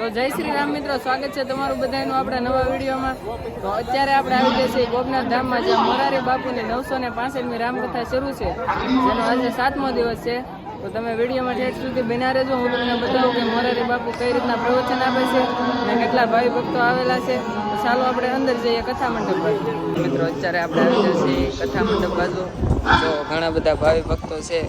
તો જય શ્રી રામ મિત્રો, સ્વાગત છે તમારું બધાનું આપણા નવા વિડીયોમાં. તો અત્યારે આપણે આવી ગયા છીએ ગોપનાથ ધામમાં, જ્યાં મોરારી બાપુની નવસો ને પાસઠમી રામકથા શરૂ છે. જેનો આજે સાતમો દિવસ છે. તો તમે વિડીયોમાં ઠેઠ સુધી બિના રહેજો. હું તમને બતાવું કે મોરારી બાપુ કઈ રીતના પ્રવચન આપે છે અને કેટલા ભાવિ ભક્તો આવેલા છે. તો ચાલો આપણે અંદર જઈએ કથા મંડપ બાજુ. મિત્રો, અત્યારે આપણે આવી ગયા છીએ કથા મંડપ બાજુ. તો ઘણા બધા ભાવિ ભક્તો છે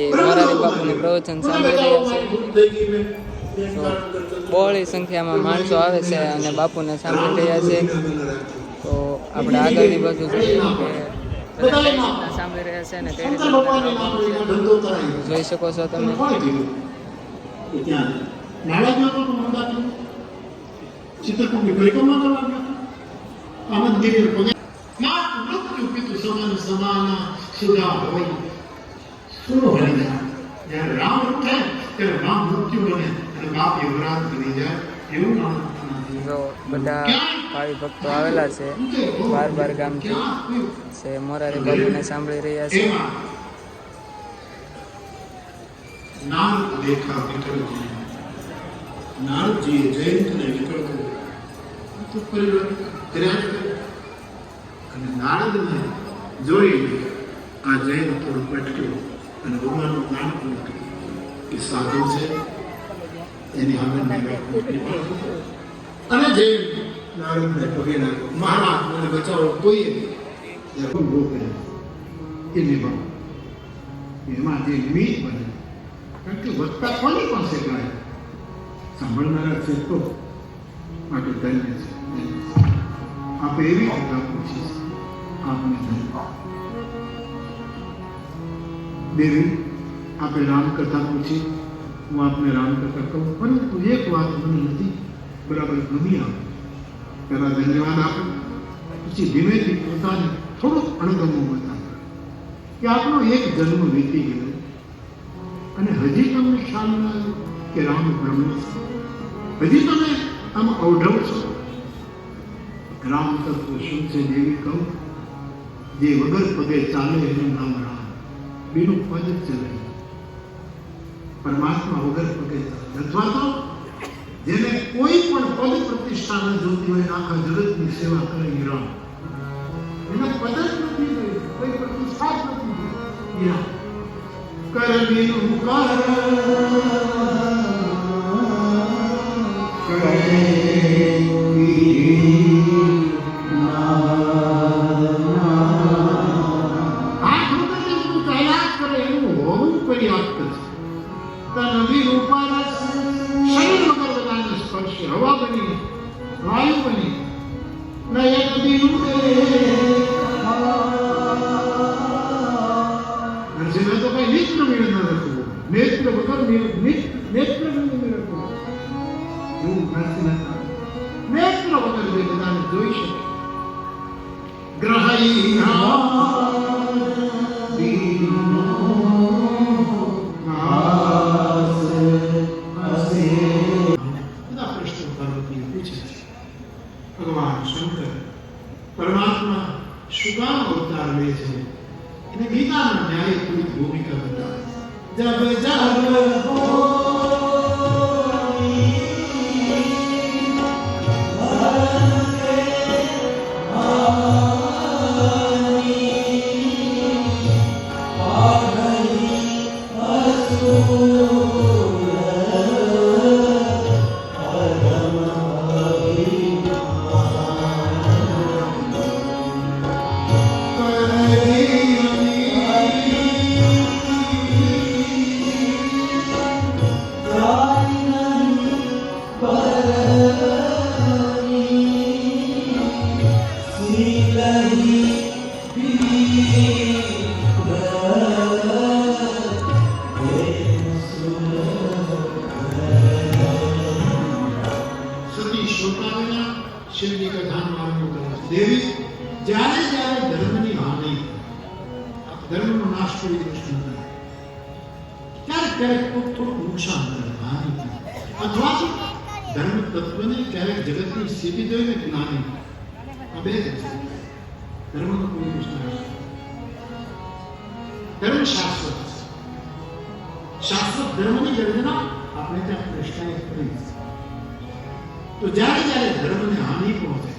એ મોરારી બાપુનું પ્રવચન સાંભળી રહ્યા છે. બહોળી સંખ્યામાં માણસો આવે છે અને બાપુને સાંભળી રહ્યા છે. તો આપણે આગળની બાજુ સાંભળી રહ્યા છે અને કઈ રીતે જોઈ શકો છો તમે. ચિત્રકૂટની પરિક્રમા કરવા ગયો આનંદ દેવી પગે માત મૃત્યુ પિતુ સમાન સમાન સુધા હોય. શું હોય જ્યારે રામ ઉઠે ત્યારે રામ મૃત્યુ બને. જો બધા ભાવિ ભક્તો આવેલા છે. બાર બાર ગામથી છે મોરારી બાપુને સાંભળી રહ્યા છે. સાધુ છે. એની અને જે નારદને પગે લાગ્યો મહારાજ મને બચાવો કોઈએ જ્યારે ઊભો કર્યો. એ નિભાવ એમાં જે મીત બને કારણ કે વધતા કોની પાસે ગાય સાંભળનારા છે તો માટે ધન્ય છે. આપણે એવી કથા પૂછીશ આપને ધન્ય. દેવી આપણે રામકથા પૂછી. હું આપને રામકથા કહું. પરંતુ એક વાત મને નથી બરાબર ગમી આવે. પહેલા ધન્યવાદ આપો. પછી ધીમેથી પોતાને થોડુંક અણગમો બતાવે. કે આપણો એક જન્મ વીતી ગયો. અને હજી તમને ખ્યાલ ન આવ્યો કે રામ બ્રહ્મ હજી તમે આમ અવઢવ છો. રામ તત્વ શું છે દેવી કહું? જે વગર પગે ચાલે એનું નામ રામ. બીનું પદ જ ચલે. પરમાત્મા વગર પગે અથવા તો જેને કોઈ પણ પદ પ્રતિષ્ઠાને જોતી હોય, આખા જગતની સેવા કરે રામ. એને પદ જ નથી કોઈ પ્રતિષ્ઠા જ નથી. એ કર વગર જે બધાને જોઈ શકે ગ્રહઈ બધા પ્રશ્નો પાર્વતીએ પૂછે છે ભગવાન શંકર પરમાત્મા શું કામ અવતાર લે છે એને ગીતામાં ન્યાય પૂરી ભૂમિકા બતાવે जब जब हो શિવની કથાનો આરંભ કરે દેવી, જ્યારે જ્યારે ધર્મની હાનિ ધર્મનો નાશ કરી દિવસ ક્યારેક ક્યારેક થોડું થોડુંક નુકસાન કરે, હાનિ અથવા તો ધર્મ તત્વને ક્યારેક જગતની સ્થિતિ જોઈને જ્ઞાની આ બે ધર્મનો કોઈ દિવસ નાશ ન થાય. ધર્મ શાશ્વત શાશ્વત ધર્મની ગર્જના આપણે ત્યાં પ્રશ્ન કરી તો જ્યારે જ્યારે ધર્મને હાનિ પહોંચે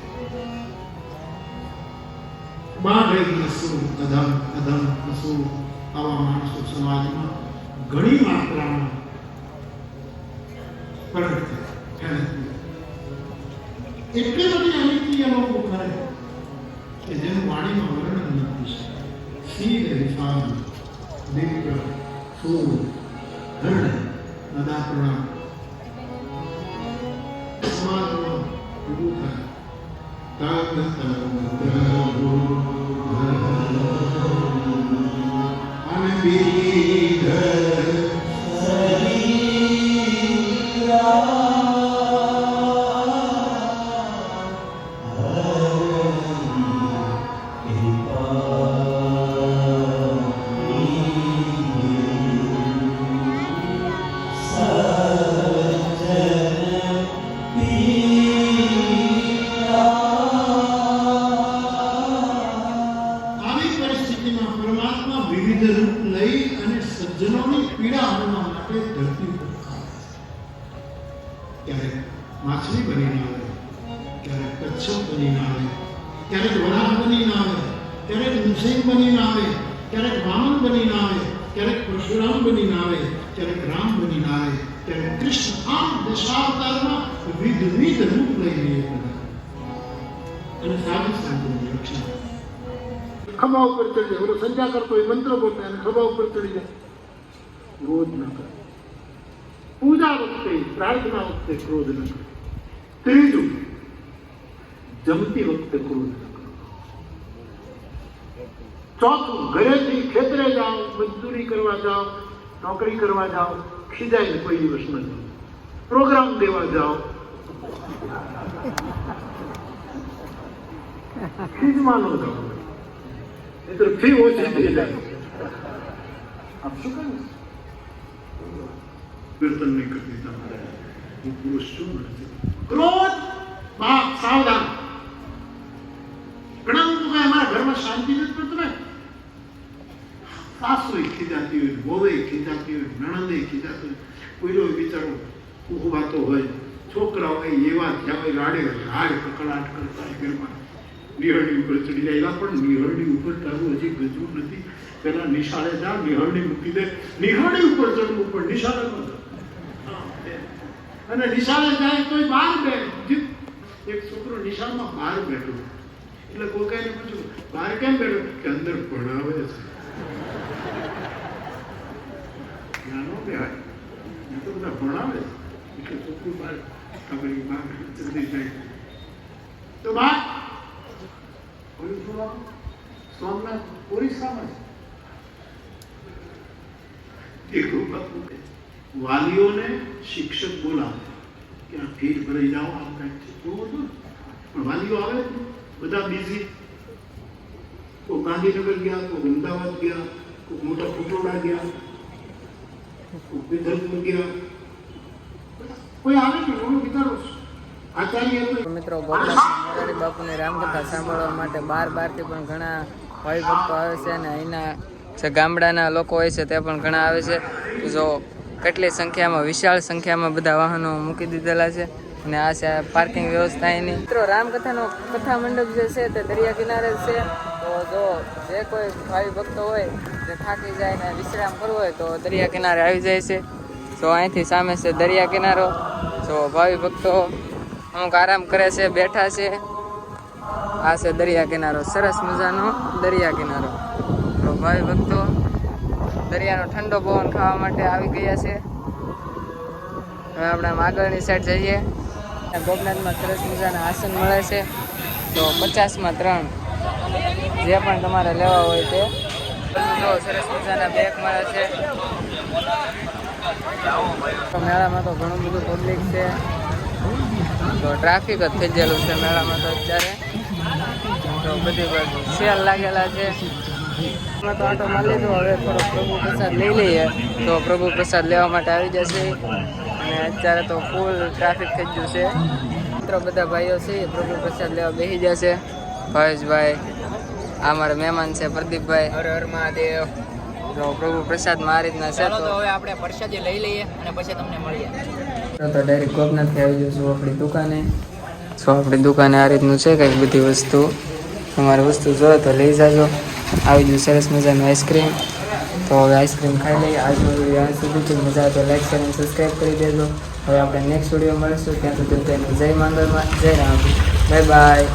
બાળ નસુ અધમ અધમ નસુ આવા માણસો સમાજમાં ઘણી માત્રામાં પ્રગટ થાય એટલી બધી અનિતિ એ લોકો કરે કે જેનું વાણીમાં વર્ણન નથી શીલ હિસાબ દિવ્ય સૂર Tahan na tahan રૂપ લઈ અને સજ્જનોની પીડા અનુભવવા માટે ધરતી ઉપર આવે. ક્યારેક માછલી બનીને આવે, ક્યારેક કચ્છપ બનીને આવે, ક્યારેક વરાહ બનીને આવે, ક્યારેક નૃસિંહ બનીને આવે, ક્યારેક વામન બનીને આવે, ક્યારેક પરશુરામ બનીને આવે, ક્યારેક રામ બનીને આવે, ક્યારેક કૃષ્ણ આમ દશાવતારમાં વિવિધ રૂપ લઈને અને સાધુ સંતોની રક્ષા ખભા ઉપર ચડી જાય ઓલો સંધ્યા કરતો હોય મંત્ર બોલતો અને ખભા ઉપર ચડી જાય ક્રોધ ન કરે પૂજા વખતે પ્રાર્થના વખતે ક્રોધ ન કરે ત્રીજું જમતી વખતે ક્રોધ ન કરો ચોથું ઘરેથી ખેતરે જાઓ મજદૂરી કરવા જાઓ નોકરી કરવા જાઓ ખીજાઈને કોઈ દિવસ ન જાઓ પ્રોગ્રામ દેવા જાઓ ખીજમાં ન જાઓ નહીં તો ફી ઓછી થઈ જાય આપ શું કહ્યું કીર્તન નહીં કરતી તમારે હું પુરુષ છું નથી ક્રોધ બાપ સાવધાન ઘણા લોકો કહે અમારા ઘરમાં શાંતિ નથી પડતું ને સાસુ ખીજાતી હોય વહુએ ખીજાતી હોય નણંદે ખીજાતી હોય કોઈનો બિચારો ઉભવાતો હોય છોકરાઓ કઈ એવા થયા હોય રાડે રાડ કકડાટ કરતા હોય ઘરમાં નિહળની ઉપર ચડી જાય. એવા પણ નિહળની ઉપર ચડવું હજી ગજવું નથી. પેલા નિશાળે જા નિહળની મૂકી દે. નિહળની ઉપર ચડવું પણ નિશાળે. અને નિશાળે જાય તો બહાર બેઠ. એક છોકરો નિશાળમાં બહાર બેઠો. એટલે કોઈ કઈને પૂછ્યું, બહાર કેમ બેઠો? કે અંદર ભણાવે છે. નાનો બેહાય એ તો બધા ભણાવે એટલે છોકરું બહાર આપણી માં જલ્દી જાય. તો બહાર ઓલું શું નામ? સોમનાથ ઓરિસ્સામાં છે એક બાપુ કહે, વાલીઓને શિક્ષક બોલાવે કે આ ફીસ ભરાઈ જાઓ આમ કાંઈક છે તો હતું ને. પણ વાલીઓ આવે જ નહીં. બધા બિઝી કોઈ ગાંધીનગર ગયા કોઈ અમદાવાદ ગયા કોઈ મોટા ફુટોડા ગયા કોઈ વિદર્ભ ગયા કોઈ આવે ને હું વિચારું છું. આચાર્ય તો મિત્રો મોરારી બાપુની રામકથા સાંભળવા માટે બાર બારથી પણ ઘણા ભાઈ ભક્તો આવે છે અને અહીંના જે ગામડાના લોકો હોય છે તે પણ ઘણા આવે છે. જો કેટલી સંખ્યામાં, વિશાળ સંખ્યામાં બધા વાહનો મૂકી દીધેલા છે અને આ છે પાર્કિંગ વ્યવસ્થા એની. મિત્રો રામકથાનો કથા મંડપ જે છે તે દરિયા કિનારે છે. તો જો જે કોઈ ભાઈ ભક્તો હોય જે થાકી જાય ને વિશ્રામ કરવો હોય તો દરિયા કિનારે આવી જાય છે. તો અહીંથી સામે છે દરિયા કિનારો. જો ભાવિ ભક્તો અમુક આરામ કરે છે, બેઠા છે. આ છે દરિયા કિનારો. સરસ મજાનો દરિયા કિનારો. તો ભાઈ ભક્તો, દરિયાનો ઠંડો પવન ખાવા માટે આવી ગયા છે. હવે આપણે આગળની સાઈડ જઈએ. ગોપનાથમાં સરસ મજાના આસન મળે છે. તો પચાસમાં ત્રણ. જે પણ તમારે લેવા હોય તે. સરસ મજાના બેગ મળે છે. મેળામાં તો ઘણું બધું પબ્લિક છે. તો ટ્રાફિક જ થઈ ગયેલું છે મેળામાં તો અત્યારે. તો બધી બાજુ સેલ લાગેલા છે. તો આટો મારી લીધો હવે થોડો પ્રભુ પ્રસાદ લઈ લઈએ. તો પ્રભુ પ્રસાદ લેવા માટે આવી જશે. અને અત્યારે તો ફૂલ ટ્રાફિક થઈ ગયું છે. મિત્રો બધા ભાઈઓ છે એ પ્રભુ પ્રસાદ લેવા બેસી જશે. ભાવેશભાઈ આ મારા મહેમાન છે પ્રદીપભાઈ. હર હર મહાદેવ. તો પ્રભુ પ્રસાદ મારી રીતના છે તો હવે આપણે પ્રસાદી લઈ લઈએ અને પછી તમને મળીએ. તો ડાયરેક્ટ ગોપનાથથી આવી જશું આપણી દુકાને. સો આપણી દુકાને આ રીતનું છે કંઈક બધી વસ્તુ? તમારે વસ્તુ જોઈએ તો લઈ જાજો. આવી ગયું સરસ મજાનું આઈસ્ક્રીમ. તો હવે આઈસ્ક્રીમ ખાઈ લઈએ. આજ આજ સુધી મજા તો લાઈક કરીને સબસ્ક્રાઈબ કરી દેજો. હવે આપણે નેક્સ્ટ વીડિયો મળીશું. ત્યાં સુધી જય માંગલમાં જય રામ. Bye bye